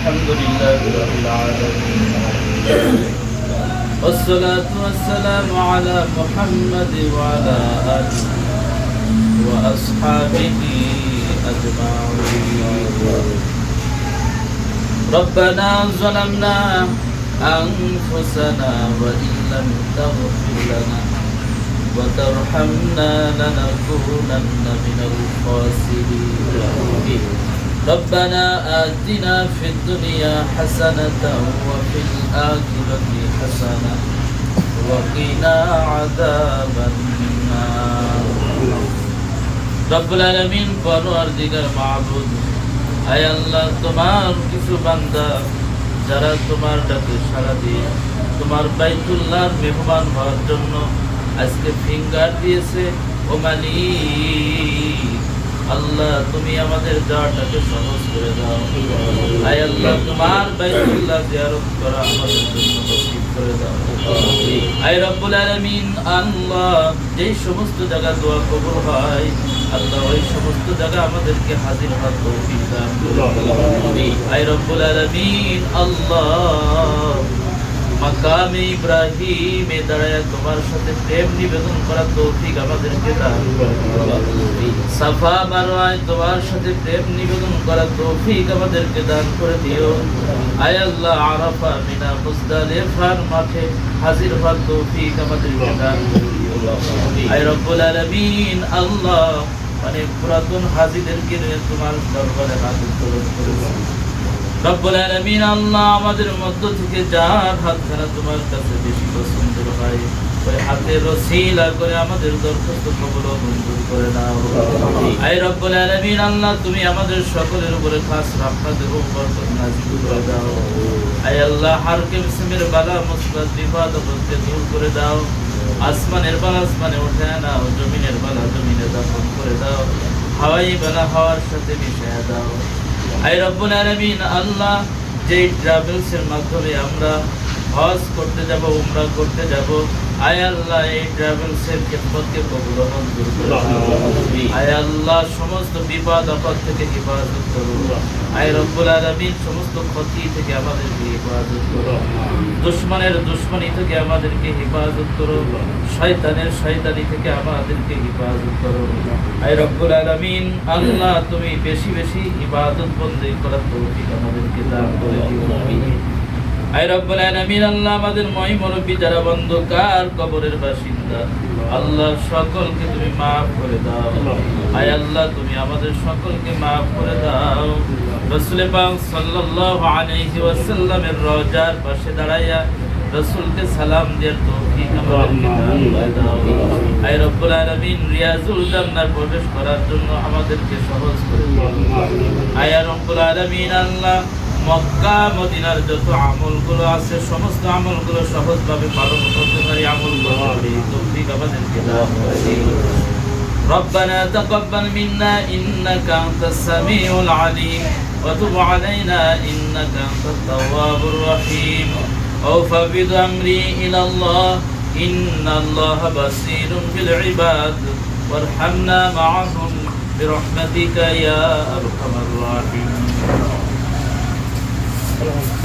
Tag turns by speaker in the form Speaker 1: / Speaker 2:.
Speaker 1: الحمد لله رب العالمين. والصلاة والسلام على محمد وعلى آله وأصحابه أجمعين. ربنا ظلمنا أنفسنا وإن لم تغفر لنا وترحمنا لنكونن من الخاسرين. ربنا آتنا في الدنيا حسنة وفي الآخرة حسنة وقنا عذاب النار রব্বুল আলমিন পরোয়ার দিগার মাহবুদ আয় আল্লাহ তোমার কিছু বান্দা যারা তোমার ডাকে সারা দিয়ে তোমার বাইতুল্লাহর মেহমান হওয়ার জন্য আজকে ফিঙ্গার দিয়েছে ও মালিক আল্লাহ, তুমি আমাদের যাওয়াটাকে সহজ করে দাও। আয় আল্লাহ, তোমার বাইতুল্লাহ জিয়ারত করা আমাদের জন্য নসিব করে দাও। আয় রব্বুল আলামিন, আল্লাহ সমস্ত জায়গা দোয়া কবুল হয়, আল্লাহ ওই সমস্ত জায়গা আমাদেরকে হাজির হওয়ার তৌফিক দান আয় রব্বুল আলামিন, আল্লাহ, মাকামে ইব্রাহিমে দাঁড়ায় তোমার সাথে প্রেম নিবেদন করার তৌফিক আমাদেরকে দান সাফা তোমার সাথে প্রেম নিবেদন করার তৌফিক আমাদেরকে দান করে দিও। আয় আল্লাহ আরাফা মিনা মুজদালিফার মাঠে হাজির হওয়ার তৌফিক আমাদেরকে দান আয় রব্বুল আলামিন, আল্লাহ অনেক পুরাতন হাজিদেরকে তোমার দরবারে উত্তোলন করেছ রব্বুল আলামিন, আল্লাহ আমাদের মধ্য থেকে যার হাতখানা তোমার কাছে বেশি পছন্দ হয়। দূর করে দাও। আসমানের বালা আসমানে উঠে নাও, জমিনের বালা জমিনে দাফন করে দাও। হাওয়াই বালা হাওয়ার সাথে মিশিয়ে দাও। আই রব্বুল আলামিন, আল্লাহ যে ট্রাভেলসের মাধ্যমে আমরা হজ করতে যাব, উমরা করতে যাব আমাদেরকে হেফাজত করো দুশ্মনের দুশ্মনী থেকে আমাদেরকে হেফাজত করো শয়তানের শয়তানি থেকে আমাদেরকে হেফাজত করো আয় রব্বুল আলামিন, আল্লাহ তুমি বেশি বেশি ইবাদত বন্দী করার তৌফিক আমাদেরকে দান করে দিও। আয় রব্বুল আলামিন, আল্লাহ আমাদের ময় মুরব্বী যারা বন্ধকার কবরের বাসিন্দা? আল্লাহ সকলকে তুমি মাফ করে দাও। আয় আল্লাহ, তুমি আমাদের সকলকে মাফ করে দাও। রসুল পাক সাল্লাল্লাহু আলাইহি ওয়াসাল্লামের রওজার পাশে দাঁড়াইয়া রসুলকে সালাম দেওয়ার তৌফিক আমাদেরকে দাও। আয় রব্বুল আলামিন, রিয়াজুল জান্নার প্রবেশ করার জন্য আমাদেরকে সহজ করে দাও। আয় রব্বুল আলামিন, আল্লাহ মক্কা মদিনার যত আমলগুলো আছে সমস্ত আমলগুলো সহজভাবে পালন করতে পারি আমলগুলো করি তৌফিক আমাদেরকে দাও ربنا تقبل منا إنك أنت السميع العليم وتب علينا إنك أنت التواب الرحيم أوفوض أمري إلى الله إن الله بصير بالعباد وارحمنا معهم برحمتك يا أرحم الراحمين Hello.